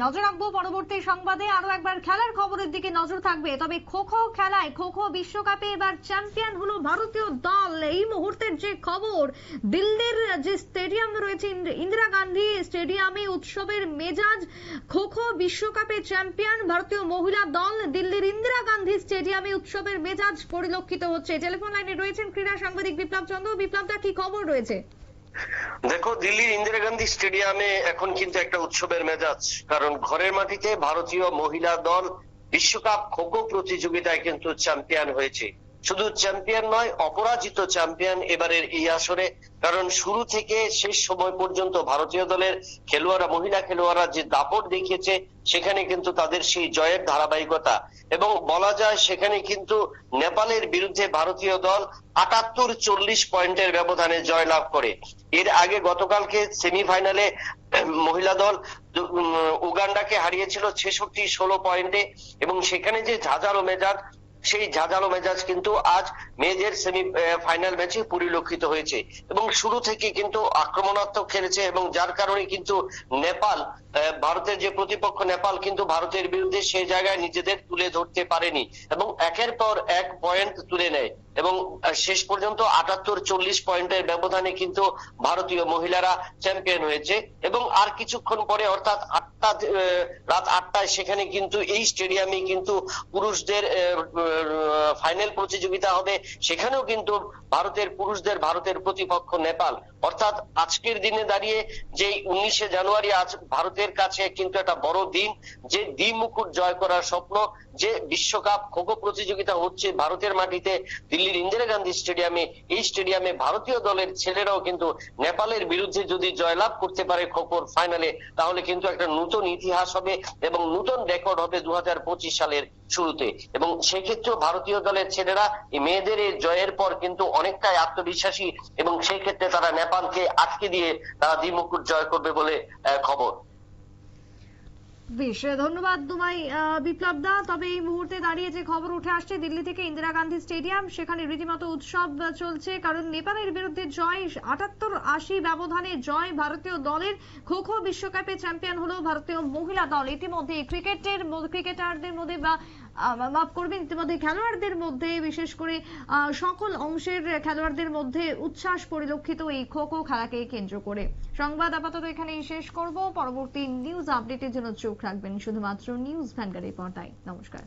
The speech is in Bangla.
নজর রাখব পরবর্তী সংবাদে। আরও একবার খেলার খবরের দিকে নজর থাকবে। তবে খো খো খেলায় খো খো বিশ্বকাপে এবার চ্যাম্পিয়ন হলো ভারতীয় দল। এই মুহূর্তের যে খবর, দিল্লির যে স্টেডিয়াম রয়েছে ইন্দিরা গান্ধী স্টেডিয়ামে উৎসবের মেজাজ খো খো বিশ্বকাপে চ্যাম্পিয়ন ভারতীয় মহিলা দল দিল্লির ইন্দিরা গান্ধী স্টেডিয়ামে উৎসবের মেজাজ পরিলক্ষিত হচ্ছে। টেলিফোন লাইনে রয়েছেন ক্রীড়া সাংবাদিক বিপ্লব চন্দ্র। বিপ্লবটা কি খবর রয়েছে? দেখো, দিল্লির ইন্দিরা গান্ধী স্টেডিয়ামে এখন কিন্তু একটা উৎসবের মেজাজ। কারণ ঘরের মাটিতে ভারতীয় মহিলা দল বিশ্বকাপ খোখো প্রতিযোগিতায় কিন্তু চ্যাম্পিয়ন হয়েছে। শুধু চ্যাম্পিয়ন নয়, অপরাজিত চ্যাম্পিয়ন এবারের এই আসরে। কারণ শুরু থেকে শেষ সময় পর্যন্ত ভারতীয় দলের খেলোয়াড়রা, মহিলা খেলোয়াড়রা যে দাপট দেখিয়েছে, সেখানে কিন্তু তাদের সেই জয়ের ধারাবাহিকতা। এবং বলা যায় সেখানে কিন্তু নেপালের বিরুদ্ধে ভারতীয় দল আটাত্তর চল্লিশ পয়েন্টের ব্যবধানে জয় লাভ করে। এর আগে গতকালকে সেমিফাইনালে মহিলা দল উগান্ডাকে হারিয়েছিল ছেষট্টি ষোলো পয়েন্টে। এবং সেখানে যে ঝাঁঝালো মেজাজ সেই ঝাঁঝালো মেজাজ কিন্তু আজ মেয়েদের সেমি ফাইনাল ম্যাচে পরিলক্ষিত হয়েছে। এবং শুরু থেকে কিন্তু আক্রমণাত্মক খেলেছে এবং যার কারণে কিন্তু নেপাল ভারতের যে প্রতিপক্ষ নেপাল কিন্তু ভারতের বিরুদ্ধে সেই জায়গায় নিজেদের তুলে ধরতে পারেনি এবং একের পর এক পয়েন্ট তুলে নেয় এবং শেষ পর্যন্ত আটাত্তর চল্লিশ পয়েন্টের ব্যবধানে কিন্তু ভারতীয় মহিলারা চ্যাম্পিয়ন হয়েছে এবং আর কিছুক্ষণ পরে অর্থাৎ আটটা রাত আটটায় সেখানে কিন্তু এই স্টেডিয়ামে কিন্তু পুরুষদের ফাইনাল প্রতিযোগিতা হবে, সেখানেও কিন্তু ভারতের পুরুষদের, ভারতের প্রতিপক্ষ নেপাল। অর্থাৎ আজকের দিনে দাঁড়িয়ে যে উনিশে জানুয়ারি আজ ভারতের কাছে কিন্তু একটা বড় দিন, যে দ্বিমুকুট জয় করার স্বপ্ন, যে বিশ্বকাপ খোখো প্রতিযোগিতা হচ্ছে ভারতের মাটিতে দিল্লির ইন্দিরা গান্ধী স্টেডিয়ামে, এই স্টেডিয়ামে ভারতীয় দলের ছেলেরাও কিন্তু নেপালের বিরুদ্ধে যদি জয়লাভ করতে পারে খোখোর ফাইনালে তাহলে কিন্তু একটা নতুন ইতিহাস হবে এবং নতুন রেকর্ড হবে দু হাজার পঁচিশ সালের শুরুতে। এবং সেক্ষেত্রেও ভারতীয় দলের ছেলেরা এই মেয়েদের এই জয়ের পর কিন্তু অনেকটাই আত্মবিশ্বাসী এবং সেই ক্ষেত্রে তারা নেপালকে আটকে দিয়ে তারা দ্বিমুকুট জয় করবে বলে খবর। বেশ, ধন্যবাদ তোমায় বিপ্লব দা। তবে এই মুহূর্তে দাঁড়িয়ে যে খবর উঠে আসছে, দিল্লি থেকে ইন্দিরা গান্ধী স্টেডিয়াম, সেখানে রীতিমতো উৎসব চলছে, কারণ নেপালের বিরুদ্ধে জয়, আটাত্তর আশি ব্যবধানে জয় ভারতীয় দলের খো খো বিশ্বকাপে চ্যাম্পিয়ন হলো ভারতীয় মহিলা দল। ইতিমধ্যে ক্রিকেটের ক্রিকেটারদের মধ্যে বা মাফ করবেন, ইতিমধ্যে খেলোয়াড়দের মধ্যে, বিশেষ করে সকল অংশের খেলোয়াড়দের মধ্যে উচ্ছ্বাস পরিলক্ষিত এই খো খো খেলাকে কেন্দ্র করে। সংবাদ আপাতত এখানেই শেষ করব। পরবর্তী নিউজ আপডেটের জন্য চোখ রাখবেন শুধুমাত্র নিউজ ভ্যানগাড়ির পর্দায়। নমস্কার।